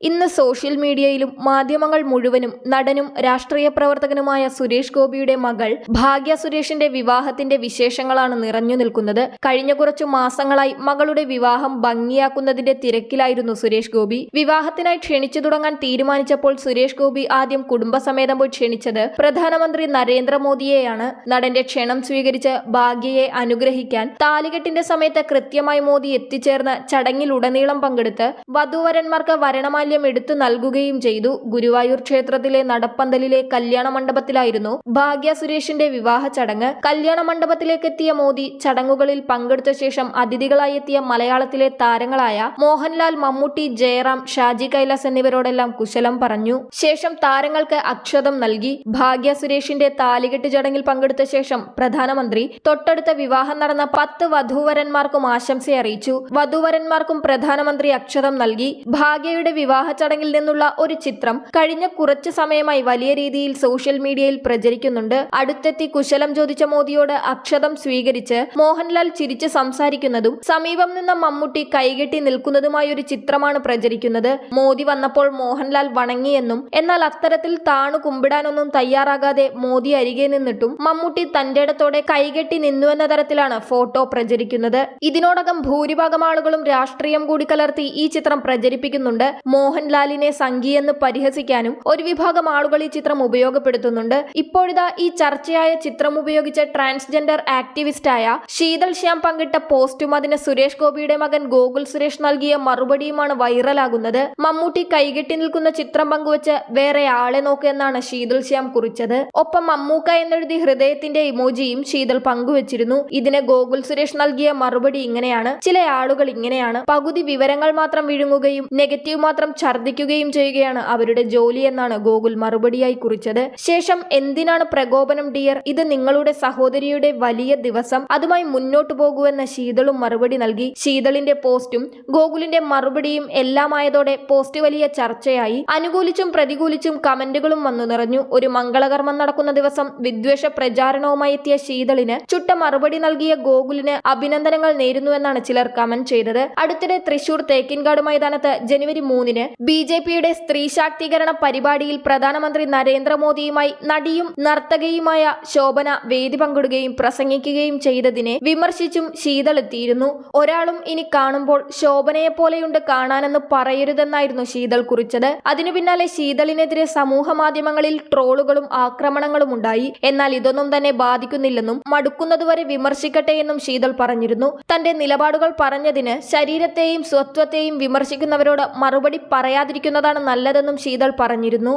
ഇന്ന് സോഷ്യൽ മീഡിയയിലും മാധ്യമങ്ങൾ മുഴുവനും നടനും രാഷ്ട്രീയ പ്രവർത്തകനുമായ സുരേഷ് ഗോപിയുടെ മകൾ ഭാഗ്യ സുരേഷിന്റെ വിവാഹത്തിന്റെ വിശേഷങ്ങളാണ് നിറഞ്ഞു നിൽക്കുന്നത്. കഴിഞ്ഞ കുറച്ചു മാസങ്ങളായി മകളുടെ വിവാഹം ഭംഗിയാക്കുന്നതിന്റെ തിരക്കിലായിരുന്നു സുരേഷ് ഗോപി. വിവാഹത്തിനായി ക്ഷണിച്ചു തുടങ്ങാൻ തീരുമാനിച്ചപ്പോൾ സുരേഷ് ഗോപി ആദ്യം കുടുംബസമേതം പോയി ക്ഷണിച്ചത് പ്രധാനമന്ത്രി നരേന്ദ്രമോദിയെയാണ്. നടന്റെ ക്ഷണം സ്വീകരിച്ച് ഭാഗ്യയെ അനുഗ്രഹിക്കാൻ താലികെട്ടിന്റെ സമയത്ത് കൃത്യമായി മോദി എത്തിച്ചേർന്ന് ചടങ്ങിലുടനീളം പങ്കെടുത്ത് വധൂവരന്മാർക്ക് വരണമാല്യം എടുത്തു നൽകുകയും ചെയ്തു. ഗുരുവായൂർ ക്ഷേത്രത്തിലെ നടപ്പന്തലിലെ കല്യാണ മണ്ഡപത്തിലായിരുന്നു ഭാഗ്യ സുരേഷിന്റെ വിവാഹ ചടങ്ങ്. കല്യാണ മണ്ഡപത്തിലേക്കെത്തിയ മോദി ചടങ്ങുകളിൽ പങ്കെടുത്ത ശേഷം അതിഥികളായി എത്തിയ മലയാളത്തിലെ താരങ്ങളായ മോഹൻലാൽ മമ്മൂട്ടി ജയറാം ഷാജി കൈലാസ് എന്നിവരോടെല്ലാം കുശലം പറഞ്ഞു. ശേഷം താരങ്ങൾക്ക് അക്ഷതം നൽകി. ഭാഗ്യ സുരേഷിന്റെ താലികെട്ട് ചടങ്ങിൽ പങ്കെടുത്ത ശേഷം പ്രധാനമന്ത്രി തൊട്ടടുത്ത വിവാഹം നടന്ന പത്ത് വധൂവരന്മാർക്കും ആശംസ അറിയിച്ചു വധൂവരന്മാർക്കും പ്രധാനമന്ത്രി അക്ഷതം നൽകി. ഭാഗ്യയുടെ വിവാഹ ചടങ്ങിൽ നിന്നുള്ള ഒരു ചിത്രം കഴിഞ്ഞ കുറച്ചു സമയമായി വലിയ രീതിയിൽ സോഷ്യൽ മീഡിയയിൽ പ്രചരിക്കുന്നുണ്ട്. അടുത്തെത്തി കുശലം ചോദിച്ച മോദിയോട് അക്ഷതം സ്വീകരിച്ച് മോഹൻലാൽ ചിരിച്ച് സംസാരിക്കുന്നതും സമീപം നിന്ന മമ്മൂട്ടി കൈകെട്ടി നിൽക്കുന്നതുമായ ഒരു ചിത്രമാണ് പ്രചരിക്കുന്നത്. മോദി വന്നപ്പോൾ മോഹൻലാൽ വണങ്ങിയെന്നും എന്നാൽ അത്തരത്തിൽ താണു കുമ്പിടാനൊന്നും തയ്യാറാകാതെ മോദി അരികെ നിന്നിട്ടും മമ്മൂട്ടി തന്റെ ഇടത്തോടെ കൈകെട്ടി നിന്നുവെന്ന തരത്തിലാണ് ഫോട്ടോ പ്രചരിക്കുന്നത്. ഇതിനോടകം ഭൂരിഭാഗം ആളുകളും രാഷ്ട്രീയം കൂടി കലർത്തി ഈ ചിത്രം പ്രചരിപ്പിക്കുന്നുണ്ട്. മോഹൻലാലിനെ സംഘിയെന്ന് പരിഹസിക്കാനും ഒരു വിഭാഗം ആളുകൾ ഈ ചിത്രം ഉപയോഗപ്പെടുത്തുന്നുണ്ട്. ഇപ്പോഴിതാ ഈ ചർച്ചയായ ചിത്രം ഉപയോഗിച്ച ട്രാൻസ്ജെൻഡർ ആക്ടിവിസ്റ്റായ ശീതൽ ശ്യാം പങ്കിട്ട പോസ്റ്റും അതിന് സുരേഷ് ഗോപിയുടെ മകൻ ഗോകുൽ സുരേഷ് നൽകിയ മറുപടിയുമാണ് വൈറലാകുന്നത്. മമ്മൂട്ടി കൈകെട്ടി നിൽക്കുന്ന ചിത്രം പങ്കുവച്ച് വേറെ ആളെ നോക്ക് എന്നാണ് ശീതൾ ശ്യാം കുറിച്ചത്. ഒപ്പം മമ്മൂക്ക എന്നെഴുതി ഹൃദയത്തിന്റെ ഇമോജിയും ശീതൽ പങ്കുവച്ചിരുന്നു. ഇതിന് ഗോകുൽ സുരേഷ് നൽകിയ മറുപടി ഇങ്ങനെയാണ്. ചില ആളുകൾ ഇങ്ങനെയാണ്. പകുതി വിവരങ്ങൾ മാത്രം വിഴുങ്ങുകയും നെഗറ്റീവ് മാത്രം ഛർദ്ദിക്കുകയും ചെയ്യുകയാണ്. അവരുടെ ജോലി എന്നാണ് ഗോകുൽ മറുപടിയായി കുറിച്ചത്. ശേഷം എന്തിനാണ് പ്രകോപനം ഡിയർ? ഇത് നിങ്ങളുടെ സഹോദരിയുടെ വലിയ ദിവസം. അതുമായി മുന്നോട്ടു പോകുമെന്ന ശീതളും മറുപടി നൽകി. ശീതളിന്റെ പോസ്റ്റും ഗോകുലിന്റെ മറുപടിയും എല്ലാമായതോടെ പോസ്റ്റ് വലിയ ചർച്ചയായി. അനുകൂലിച്ചും പ്രതികൂലിച്ചും കമന്റുകളും വന്നു നിറഞ്ഞു. ഒരു മംഗളകർമ്മം നടക്കുന്ന ദിവസം വിദ്വേഷ പ്രചാരണവുമായി എത്തിയ ശീതളിന് ചുട്ട മറുപടി നൽകിയ ഗോകുലിന് അഭിനന്ദനങ്ങൾ നേരുന്നുവെന്നാണ് ചിലർ കമന്റ് ചെയ്തത്. അടുത്തിടെ തൃശൂർ തേക്കിൻകാട് മൈതാനത്ത് ജനുവരി മൂന്നിന് ബി ജെ പിയുടെ സ്ത്രീ ശാക്തീകരണ പരിപാടിയിൽ പ്രധാനമന്ത്രി നരേന്ദ്രമോദിയുമായി നടിയും നർത്തകയുമായ ശോഭന വേദി പങ്കിടുകയും പ്രസംഗിക്കുകയും ചെയ്തതിനെ വിമർശിച്ചും ശീതളെത്തിയിരുന്നു. ഒരാളും ഇനി കാണുമ്പോൾ ശോഭനയെ പോലെയുണ്ട് കാണാനെന്ന് പറയരുതെന്നായിരുന്നു ശീതൾ കുറിച്ചത്. അതിനു പിന്നാലെ ശീതളിനെതിരെ സമൂഹ മാധ്യമങ്ങളിൽ ട്രോളുകളും ആക്രമണങ്ങളും ഉണ്ടായി. എന്നാൽ ഇതൊന്നും തന്നെ ബാധിക്കുന്നില്ലെന്നും മടുക്കുന്നതുവരെ വിമർശിക്കട്ടെ എന്നും ശീതൾ പറഞ്ഞിരുന്നു. തന്റെ നിലപാടുകൾ പറഞ്ഞതിന് ശരീരത്തെയും സ്വത്വത്തെയും വിമർശിക്കുന്നവരോട് മറുപടി പറയാതിരിക്കുന്നതാണ് നല്ലതെന്നും ശീതൾ പറഞ്ഞിരുന്നു